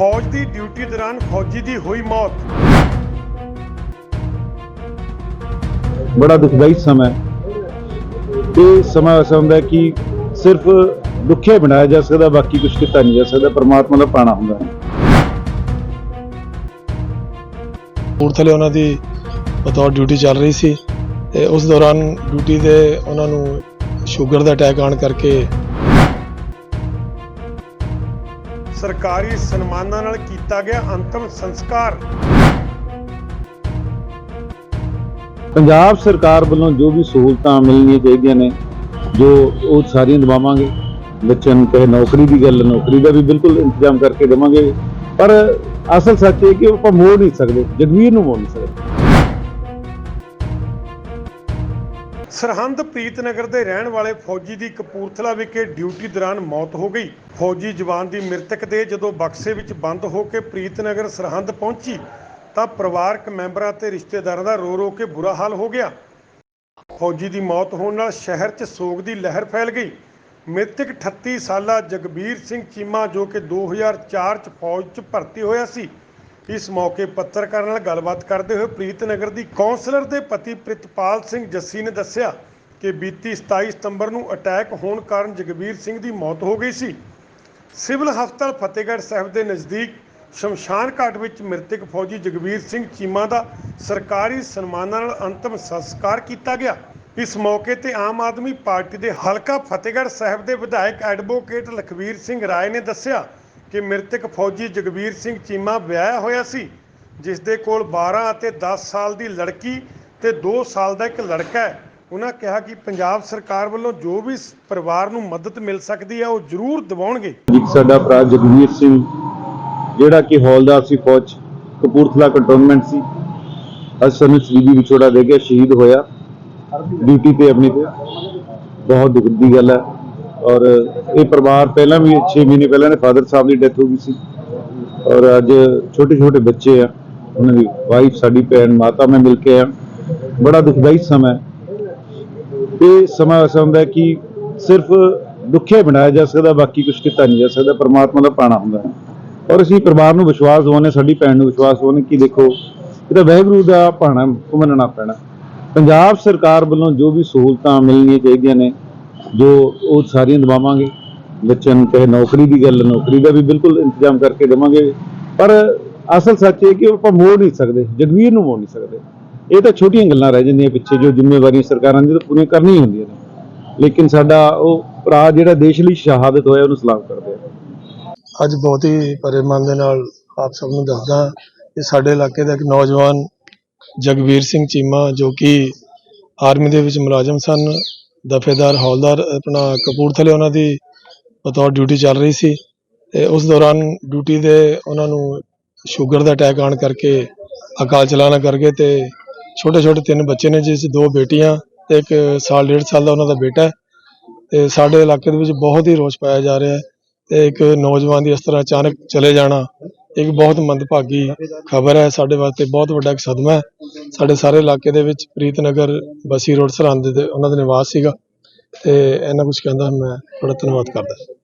ਫੌਜ ਦੀ ਡਿਊਟੀ ਦੌਰਾਨ ਫੌਜੀ ਦੀ ਹੋਈ ਮੌਤ। ਬੜਾ ਦੁਖਦਾਈ ਸਮਾਂ ਹੈ। ਇਹ ਸਮਾਂ ਐਸਾ ਹੁੰਦਾ ਹੈ ਕਿ ਸਿਰਫ ਦੁੱਖੇ ਬਣਾਇਆ ਜਾ ਸਕਦਾ ਬਾਕੀ ਕੁਝ ਕੀਤਾ ਨਹੀਂ ਜਾ ਸਕਦਾ ਪਰਮਾਤਮਾ ਦਾ ਪਾਣਾ ਹੁੰਦਾ ਹੈ। ਕਪੂਰਥਲੇ ਉਹਨਾਂ ਦੀ ਬਤੌਰ ਡਿਊਟੀ ਚੱਲ ਰਹੀ ਸੀ ਤੇ ਉਸ ਦੌਰਾਨ ਡਿਊਟੀ ਦੇ ਉਹਨਾਂ ਨੂੰ ਸ਼ੂਗਰ ਦਾ ਅਟੈਕ ਆਉਣ ਕਰਕੇ ਸਰਕਾਰੀ ਸਨਮਾਨਾਂ ਨਾਲ ਕੀਤਾ ਗਿਆ ਅੰਤਮ ਸੰਸਕਾਰ। ਪੰਜਾਬ ਸਰਕਾਰ ਵੱਲੋਂ ਜੋ ਵੀ ਸਹੂਲਤਾਂ ਮਿਲਣੀਆਂ ਚਾਹੀਦੀਆਂ ਨੇ, ਜੋ ਉਹ ਸਾਰੀਆਂ ਦਵਾਵਾਂਗੇ। ਬੱਚਿਆਂ ਨੂੰ ਕਹੇ ਨੌਕਰੀ ਦੀ ਗੱਲ, ਨੌਕਰੀ ਦਾ ਵੀ ਬਿਲਕੁਲ ਇੰਤਜ਼ਾਮ ਕਰਕੇ ਦੇਵਾਂਗੇ। ਪਰ ਅਸਲ ਸੱਚ ਇਹ ਕਿ ਆਪਾਂ ਮੋੜ ਨਹੀਂ ਸਕਦੇ, ਜਗਵੀਰ ਨੂੰ ਮੋੜ ਨਹੀਂ ਸਕਦੇ। ਸਰਹੰਦ ਪ੍ਰੀਤਨਗਰ ਦੇ ਰਹਿਣ ਵਾਲੇ ਫੌਜੀ ਦੀ ਕਪੂਰਥਲਾ ਵਿਖੇ ਡਿਊਟੀ ਦੌਰਾਨ ਮੌਤ ਹੋ ਗਈ। ਫੌਜੀ ਜਵਾਨ ਦੀ ਮ੍ਰਿਤਕ ਦੇ ਜਦੋਂ ਬਕਸੇ ਵਿੱਚ ਬੰਦ ਹੋ ਕੇ ਪ੍ਰੀਤਨਗਰ ਸਰਹੰਦ ਪਹੁੰਚੀ, ਤਾਂ ਪਰਿਵਾਰਕ ਮੈਂਬਰਾਂ ਤੇ ਰਿਸ਼ਤੇਦਾਰਾਂ ਦਾ ਰੋ ਰੋ ਕੇ ਬੁਰਾ ਹਾਲ ਹੋ ਗਿਆ। ਫੌਜੀ ਦੀ ਮੌਤ ਹੋਣ ਨਾਲ ਸ਼ਹਿਰ 'ਚ ਸੋਗ ਦੀ ਲਹਿਰ ਫੈਲ ਗਈ। ਮ੍ਰਿਤਕ 38 ਸਾਲਾ ਜਗਬੀਰ ਸਿੰਘ ਚੀਮਾ ਜੋ ਕਿ 2004 'ਚ ਫੌਜ 'ਚ ਭਰਤੀ ਹੋਇਆ ਸੀ ਇਸ ਮੌਕੇ ਪੱਤਰਕਾਰਾਂ ਨਾਲ ਗੱਲਬਾਤ ਕਰਦੇ ਹੋਏ ਪ੍ਰੀਤਨਗਰ ਦੀ ਕੌਂਸਲਰ ਦੇ ਪਤੀ ਪ੍ਰਿਤਪਾਲ ਸਿੰਘ ਜੱਸੀ ਨੇ ਦੱਸਿਆ ਕਿ ਬੀਤੀ 27 ਸਤੰਬਰ ਨੂੰ ਅਟੈਕ ਹੋਣ ਕਾਰਨ ਜਗਬੀਰ ਸਿੰਘ ਦੀ ਮੌਤ ਹੋ ਗਈ ਸੀ। ਸਿਵਲ ਹਸਪਤਾਲ ਫਤਿਹਗੜ੍ਹ ਸਾਹਿਬ ਦੇ ਨਜ਼ਦੀਕ ਸ਼ਮਸ਼ਾਨ ਘਾਟ ਵਿੱਚ ਮ੍ਰਿਤਕ ਫੌਜੀ ਜਗਬੀਰ ਸਿੰਘ ਚੀਮਾ ਦਾ ਸਰਕਾਰੀ ਸਨਮਾਨਾਂ ਨਾਲ ਅੰਤਮ ਸੰਸਕਾਰ ਕੀਤਾ ਗਿਆ। ਇਸ ਮੌਕੇ ਤੇ ਆਮ ਆਦਮੀ ਪਾਰਟੀ ਦੇ ਹਲਕਾ ਫਤਿਹਗੜ੍ਹ ਸਾਹਿਬ ਦੇ ਵਿਧਾਇਕ ਐਡਵੋਕੇਟ ਲਖਵੀਰ ਸਿੰਘ ਰਾਏ ਨੇ ਦੱਸਿਆ ਕਿ ਮ੍ਰਿਤਕ ਫੌਜੀ ਜਗਬੀਰ ਸਿੰਘ ਚੀਮਾ ਵਿਆਹਿਆ ਹੋਇਆ ਸੀ ਜਿਸ ਦੇ ਕੋਲ 12 ਅਤੇ 10 ਸਾਲ ਦੀ ਲੜਕੀ ਤੇ 2 ਸਾਲ ਦਾ ਇੱਕ ਲੜਕਾ ਹੈ। ਉਹਨਾਂ ਕਿਹਾ ਕਿ ਪੰਜਾਬ ਸਰਕਾਰ ਵੱਲੋਂ ਜੋ ਵੀ ਪਰਿਵਾਰ ਨੂੰ ਮਦਦ ਮਿਲ ਸਕਦੀ ਹੈ, ਉਹ ਜ਼ਰੂਰ ਦਿਵਾਉਣਗੇ। ਇੱਕ ਸਾਡਾ ਭਰਾ ਜਗਵੀਰ ਸਿੰਘ, ਜਿਹੜਾ ਕਿ ਹੌਲਦਾਰ ਸੀ ਫੌਜ, ਕਪੂਰਥਲਾ ਕੰਟੋਨਮੈਂਟ ਸੀ। ਅੱਜ ਸਾਨੂੰ ਸ਼ਹੀਦੀ ਵਿਛੋੜਾ ਦੇ ਕੇ ਸ਼ਹੀਦ ਹੋਇਆ। ਡਿਊਟੀ ਤੇ ਆਪਣੀ ਤੇ। ਬਹੁਤ ਦੁੱਖ ਦੀ ਗੱਲ ਹੈ। ਔਰ ਇਹ ਪਰਿਵਾਰ ਪਹਿਲਾਂ ਵੀ 6 ਮਹੀਨੇ ਪਹਿਲਾਂ ਦੇ ਫਾਦਰ ਸਾਹਿਬ ਦੀ ਡੈਥ ਹੋ ਗਈ ਸੀ। ਔਰ ਅੱਜ ਛੋਟੇ ਛੋਟੇ ਬੱਚੇ ਆ। ਉਹਨਾਂ ਦੀ ਵਾਈਫ ਸਾਡੀ ਭੈਣ, ਮਾਤਾ ਮੈਂ ਮਿਲ ਕੇ ਆ ਬੜਾ ਦੁਖਦਾਈ ਸਮਾਂ ਇਹ ਸਮਾਂ ਐਸਾ ਹੁੰਦਾ ਕਿ ਸਿਰਫ ਦੁੱਖੇ ਬਣਾਇਆ ਜਾ ਸਕਦਾ, ਬਾਕੀ ਕੁਝ ਕੀਤਾ ਨਹੀਂ ਜਾ ਸਕਦਾ, ਪਰਮਾਤਮਾ ਦਾ ਪਾਣਾ ਹੁੰਦਾ ਔਰ ਅਸੀਂ ਪਰਿਵਾਰ ਨੂੰ ਵਿਸ਼ਵਾਸ ਦਿਵਾਉਂਦੇ ਸਾਡੀ ਭੈਣ ਨੂੰ ਵਿਸ਼ਵਾਸ ਦਿਵਾਉਂਦੇ ਕਿ ਦੇਖੋ, ਇਹ ਤਾਂ ਵਾਹਿਗੁਰੂ ਦਾ ਪਾਣਾ ਮੰਨਣਾ ਪੈਣਾ। ਪੰਜਾਬ ਸਰਕਾਰ ਵੱਲੋਂ ਜੋ ਵੀ ਸਹੂਲਤਾਂ ਮਿਲਣੀਆਂ ਚਾਹੀਦੀਆਂ ਨੇ ਜੋ ਉਹ ਸਾਰੀਆਂ ਦਵਾਵਾਂਗੇ ਬੱਚਿਆਂ ਨੂੰ ਕਹੇ ਨੌਕਰੀ ਦੀ ਗੱਲ, ਨੌਕਰੀ ਦਾ ਵੀ ਬਿਲਕੁਲ ਇੰਤਜ਼ਾਮ ਕਰਕੇ ਦੇਵਾਂਗੇ। ਪਰ ਅਸਲ ਸੱਚ ਇਹ ਕਿ ਉਹ ਆਪਾਂ ਮੋੜ ਨਹੀਂ ਸਕਦੇ, ਜਗਵੀਰ ਨੂੰ ਮੋੜ ਨਹੀਂ ਸਕਦੇ। ਇਹ ਤਾਂ ਛੋਟੀਆਂ ਗੱਲਾਂ ਰਹਿ ਜਾਂਦੀਆਂ ਪਿੱਛੇ, ਜੋ ਜ਼ਿੰਮੇਵਾਰੀਆਂ ਸਰਕਾਰਾਂ ਦੀ ਤਾਂ ਪੂਰੀਆਂ ਕਰਨੀਆਂ ਹੀ ਹੁੰਦੀਆਂ ਨੇ। ਲੇਕਿਨ ਸਾਡਾ ਉਹ ਭਰਾ ਜਿਹੜਾ ਦੇਸ਼ ਲਈ ਸ਼ਹਾਦਤ ਹੋਇਆ, ਉਹਨੂੰ ਸਲਾਮ ਕਰਦੇ ਆ ਅੱਜ ਬਹੁਤ ਹੀ ਪਰੇ ਮਨ ਦੇ ਨਾਲ ਆਪ ਸਭ ਨੂੰ ਦੱਸਦਾ ਕਿ ਸਾਡੇ ਇਲਾਕੇ ਦਾ ਇੱਕ ਨੌਜਵਾਨ ਜਗਵੀਰ ਸਿੰਘ ਚੀਮਾ, ਜੋ ਕਿ ਆਰਮੀ ਦੇ ਵਿੱਚ ਮੁਲਾਜ਼ਮ ਸਨ ਦਫੇਦਾਰ ਹੌਲਦਾਰ ਆਪਣਾ ਕਪੂਰਥਲੇ ਉਹਨਾਂ ਦੀ ਬਤੌਰ ਡਿਊਟੀ ਚੱਲ ਰਹੀ ਸੀ ਤੇ ਉਸ ਦੌਰਾਨ ਡਿਊਟੀ ਦੇ ਉਹਨਾਂ ਨੂੰ ਸ਼ੂਗਰ ਦਾ ਅਟੈਕ ਆਉਣ ਕਰਕੇ ਅਕਾਲ ਚਲਾਣਾ ਕਰਕੇ ਤੇ ਛੋਟੇ ਛੋਟੇ ਤਿੰਨ ਬੱਚੇ ਨੇ ਜਿਸ 'ਚ ਦੋ ਬੇਟੀਆਂ ਤੇ ਇੱਕ ਸਾਲ, ਡੇਢ ਸਾਲ ਦਾ ਉਹਨਾਂ ਦਾ ਬੇਟਾ ਹੈ ਤੇ ਸਾਡੇ ਇਲਾਕੇ ਦੇ ਵਿੱਚ ਬਹੁਤ ਹੀ ਰੋਸ ਪਾਇਆ ਜਾ ਰਿਹਾ ਹੈ ਤੇ ਇੱਕ ਨੌਜਵਾਨ ਦੀ ਇਸ ਤਰ੍ਹਾਂ ਅਚਾਨਕ ਚਲੇ ਜਾਣਾ ਇੱਕ ਬਹੁਤ ਮੰਦਭਾਗੀ ਖਬਰ ਹੈ, ਸਾਡੇ ਵਾਸਤੇ ਬਹੁਤ ਵੱਡਾ ਇੱਕ ਸਦਮਾ ਹੈ। ਸਾਡੇ ਸਾਰੇ ਇਲਾਕੇ ਦੇ ਵਿੱਚ ਪ੍ਰੀਤਨਗਰ, ਬਸੀ ਰੋਡ, ਸਰਹੰਦ ਦੇ, ਉਹਨਾਂ ਦਾ ਨਿਵਾਸ ਸੀਗਾ। ਤੇ ਇਹਨਾਂ ਕੁਝ ਕਹਿੰਦਾ, ਮੈਂ ਬੜਾ ਧੰਨਵਾਦ ਕਰਦਾ।